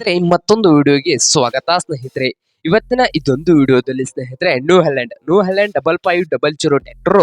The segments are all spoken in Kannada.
ಸ್ನೇಹಿತರೆ, ಮತ್ತೊಂದು ವಿಡಿಯೋಗೆ ಸ್ವಾಗತ ಸ್ನೇಹಿತರೆ. ಇವತ್ತಿನ ಇದೊಂದು ವಿಡಿಯೋದಲ್ಲಿ ಸ್ನೇಹಿತರೆ new Holland new Holland double five double zero tractor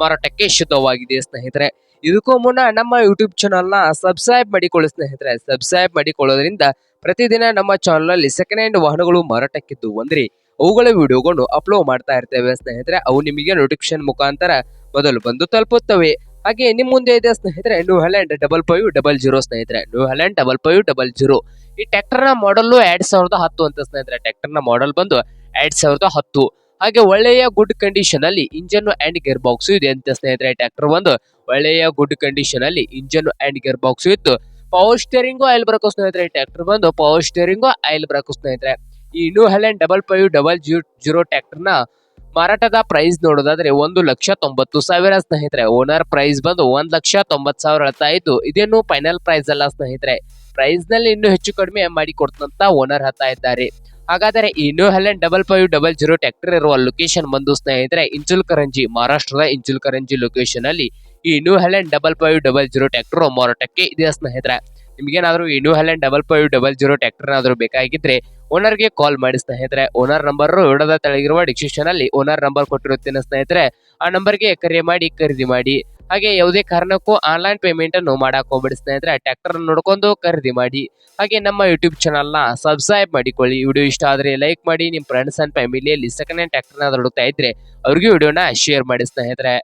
ಮಾರಾಟಕ್ಕೆ ಶುದ್ಧವಾಗಿದೆ ಸ್ನೇಹಿತರೆ. ಇದಕ್ಕೂ ಮುನ್ನ ನಮ್ಮ ಯೂಟ್ಯೂಬ್ ಚಾನಲ್ನ ಸಬ್ಸ್ಕ್ರೈಬ್ ಮಾಡಿಕೊಳ್ಳಿ ಸ್ನೇಹಿತರೆ. ಸಬ್ಸ್ಕ್ರೈಬ್ ಮಾಡಿಕೊಳ್ಳೋದ್ರಿಂದ ಪ್ರತಿದಿನ ನಮ್ಮ ಚಾನಲಲ್ಲಿ ಸೆಕೆಂಡ್ ಹ್ಯಾಂಡ್ ವಾಹನಗಳು ಮಾರಾಟಕ್ಕಿದ್ದು ಒಂದ್ರಿ. ಅವುಗಳ ವಿಡಿಯೋಗಳನ್ನು ಅಪ್ಲೋಡ್ ಮಾಡ್ತಾ ಇರ್ತೇವೆ ಸ್ನೇಹಿತರೆ. ಅವು ನಿಮಗೆ ನೋಟಿಫಿಕೇಶನ್ ಮುಖಾಂತರ ಮೊದಲು ಬಂದು ತಲುಪುತ್ತವೆ. ಹಾಗೆ ನಿಮ್ಮ ಮುಂದೆ ಇದೆ ಸ್ನೇಹಿತರೆ new Holland double five double zero ಸ್ನೇಹಿತರೆ. New Holland double five double zero ಈ ಟ್ರ್ಯಾಕ್ಟರ್ನ ಮಾಡಲ್ ಎರಡ್ ಸಾವಿರದ ಹತ್ತು ಅಂತ ಸ್ನೇಹಿತರೆ ಟ್ರ್ಯಾಕ್ಟರ್ನ ಮಾಡಲ್ ಬಂದು ಎರಡ್ ಸಾವಿರದ ಹತ್ತು. ಹಾಗೆ ಒಳ್ಳೆಯ ಗುಡ್ ಕಂಡೀಷನ್ ಅಲ್ಲಿ ಇಂಜನ್ ಅಂಡ್ ಗೇರ್ ಬಾಕ್ಸ್ ಇದೆ ಅಂತ ಸ್ನೇಹಿತರೆ ಟ್ರ್ಯಾಕ್ಟರ್ ಒಂದು ಒಳ್ಳೆಯ ಗುಡ್ ಕಂಡೀಷನ್ ಅಲ್ಲಿ ಇಂಜನ್ ಅಂಡ್ ಗೇರ್ ಬಾಕ್ಸ್ ಇತ್ತು. ಪವರ್ ಸ್ಟೇರಿಂಗು ಆಯಿಲ್ ಬ್ರೇಕು ಸ್ನೇಹಿತರೆ ಟ್ರ್ಯಾಕ್ಟರ್ ಬಂದು ಪವರ್ ಸ್ಟೇರಿಂಗು ಆಯಿಲ್ ಬ್ರೇಕು ಸ್ನೇಹಿತರೆ. ಈ new Holland double five double zero ಟ್ರ್ಯಾಕ್ಟರ್ನ ಮಾರಾಟದ ಪ್ರೈಸ್ ನೋಡೋದಾದ್ರೆ ಒಂದು ಲಕ್ಷ ತೊಂಬತ್ತು ಸಾವಿರ ಸ್ನೇಹಿತರೆ. ಓನರ್ ಪ್ರೈಸ್ ಬಂದು ಒಂದ್ ಲಕ್ಷ ತೊಂಬತ್ತು ಸಾವಿರ ಹೇಳ್ತಾ ಇದ್ದು, ಇದೇನು ಫೈನಲ್ ಪ್ರೈಸ್ ಅಲ್ಲ ಸ್ನೇಹಿತರೆ. ಪ್ರೈಸ್ನಲ್ಲಿ ಇನ್ನೂ ಹೆಚ್ಚು ಕಡಿಮೆ ಮಾಡಿ ಕೊಡ್ತಂತ ಓನರ್ ಹತ್ತಾ ಇದ್ದಾರೆ. ಹಾಗಾದರೆ ಈ new Holland double five double zero tractor ಇರುವ ಲೊಕೇಶನ್ ಬಂದು ಸ್ನೇಹಿತರೆ ಇಂಚುಲ್ ಕರಂಜಿ ಮಹಾರಾಷ್ಟ್ರದ ಇಂಚುಲ್ ಕರಂಜಿ ಲೊಕೇಶನ್ ಅಲ್ಲಿ ಈ New Holland double five double zero tractor ಮಾರಾಟಕ್ಕೆ ಇದೆ ಸ್ನೇಹಿತರೆ? ನಿಮ್ಗೇನಾದ್ರೂ ಈ New Holland double five double zero tractor ಬೇಕಾಗಿದ್ದರೆ ಬೇಕಾಗಿದ್ರೆ ಓನರ್ಗೆ ಕಾಲ್ ಮಾಡಿ ಸ್ನೇಹಿತರೆ. ಓನರ್ ನಂಬರ್ ವಿಡದ ತೆಳಗಿರುವ ಡಿಸ್ಕ್ರಿಪ್ಷನ್ ಅಲ್ಲಿ ಓನರ್ ನಂಬರ್ ಕೊಟ್ಟಿರುತ್ತೇನೆ ಸ್ನೇಹಿತರೆ. ಆ ನಂಬರ್ಗೆ ಕರೆ ಮಾಡಿ, ಖರೀದಿ ಮಾಡಿ. ಹಾಗೆ ಯಾವುದೇ ಕಾರಣಕ್ಕೂ ಆನ್ಲೈನ್ ಪೇಮೆಂಟ್ ಅನ್ನು ಮಾಡಕ್ ಹೋಗ್ಬೇಡಿ ಸ್ನೇಹಿತರೆ. ಟ್ರ್ಯಾಕ್ಟರ್ ನೋಡ್ಕೊಂಡು ಖರೀದಿ ಮಾಡಿ. ಹಾಗೆ ನಮ್ಮ ಯೂಟ್ಯೂಬ್ ಚಾನಲ್ನ ಸಬ್ಸ್ಕ್ರೈಬ್ ಮಾಡಿಕೊಳ್ಳಿ. ವಿಡಿಯೋ ಇಷ್ಟ ಆದ್ರೆ ಲೈಕ್ ಮಾಡಿ. ನಿಮ್ಮ ಫ್ರೆಂಡ್ಸ್ ಅಂಡ್ ಫ್ಯಾಮಿಲಿಯಲ್ಲಿ ಸೆಕೆಂಡ್ ಹ್ಯಾಂಡ್ ಟ್ರ್ಯಾಕ್ಟರ್ನ ಹುಡುಕ್ತಾ ಇದ್ರೆ ಅವ್ರಿಗೂ ವಿಡಿಯೋನ ಶೇರ್ ಮಾಡಿ ಸ್ನೇಹಿತರೆ.